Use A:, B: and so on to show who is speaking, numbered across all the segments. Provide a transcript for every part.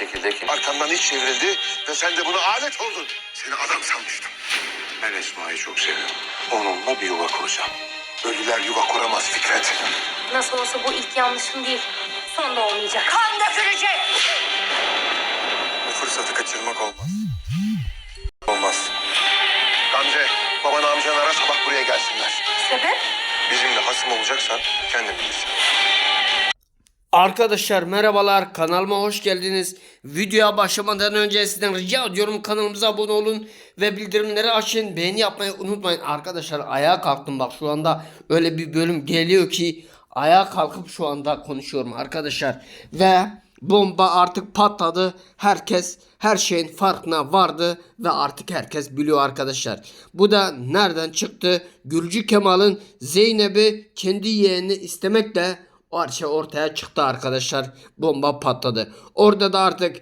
A: şekilde ki.
B: Arkandan iş çevrildi ve sen de buna alet oldun. Seni adam sanmıştım.
C: Ben Esma'yı çok seviyorum. Onunla bir yuva kuracağım.
B: Ölüler yuva kuramaz Fikret.
D: Nasıl olsa bu ilk yanlışım değil. Son da olmayacak. Kan dökülecek.
C: Bu fırsatı kaçırmak olmaz. Olmaz.
B: Gamze, babanı amcan ara sabah buraya gelsinler.
D: Sebep?
C: Bizimle hasım olacaksan kendin bilirsin.
E: Arkadaşlar merhabalar kanalıma hoş geldiniz. Videoya başlamadan önce sizden rica ediyorum kanalımıza abone olun ve bildirimleri açın. Beğeni yapmayı unutmayın. Arkadaşlar ayağa kalktım bak şu anda öyle bir bölüm geliyor ki ayağa kalkıp şu anda konuşuyorum arkadaşlar. Ve bomba artık patladı. Herkes her şeyin farkına vardı ve artık herkes biliyor arkadaşlar. Bu da nereden çıktı? Gürcü Kemal'ın Zeynep'i kendi yeğenini istemekle o şey ortaya çıktı arkadaşlar. Bomba patladı. Orada da artık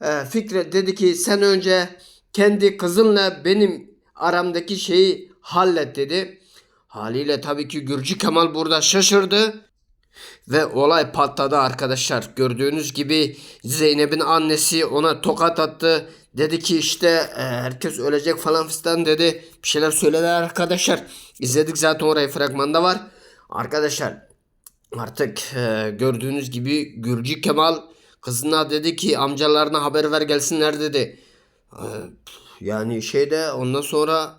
E: e, Fikret dedi ki sen önce kendi kızınla benim aramdaki şeyi hallet dedi. Haliyle tabii ki Gürcü Kemal burada şaşırdı. Ve olay patladı arkadaşlar. Gördüğünüz gibi Zeynep'in annesi ona tokat attı. Dedi ki işte e, herkes ölecek falan fistan dedi. Bir şeyler söyledi arkadaşlar. İzledik zaten orayı fragmanda var. Arkadaşlar Artık e, gördüğünüz gibi Gürcü Kemal kızına dedi ki amcalarına haber ver gelsinler dedi. E, yani şeyde ondan sonra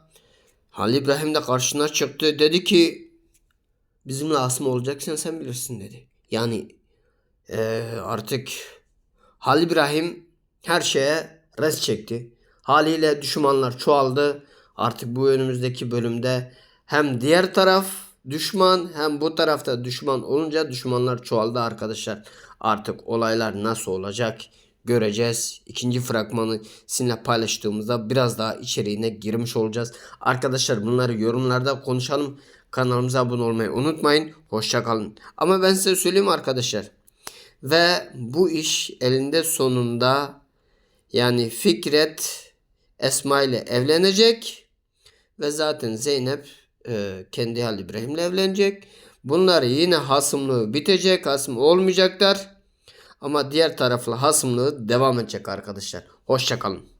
E: Halil İbrahim de karşına çıktı dedi ki bizimle asım olacaksan sen bilirsin dedi. Yani e, artık Halil İbrahim her şeye res çekti. Haliyle düşmanlar çoğaldı. Artık bu önümüzdeki bölümde hem diğer taraf düşman hem bu tarafta düşman olunca düşmanlar çoğaldı arkadaşlar. Artık olaylar nasıl olacak göreceğiz. İkinci fragmanı sizinle paylaştığımızda biraz daha içeriğine girmiş olacağız. Arkadaşlar bunları yorumlarda konuşalım. Kanalımıza abone olmayı unutmayın. Hoşçakalın. Ama ben size söyleyeyim arkadaşlar. Ve bu iş elinde sonunda yani Fikret Esma ile evlenecek. Ve zaten Zeynep e, kendi Halil İbrahim'le evlenecek. Bunlar yine hasımlığı bitecek. Hasım olmayacaklar. Ama diğer tarafla hasımlığı devam edecek arkadaşlar. Hoşçakalın.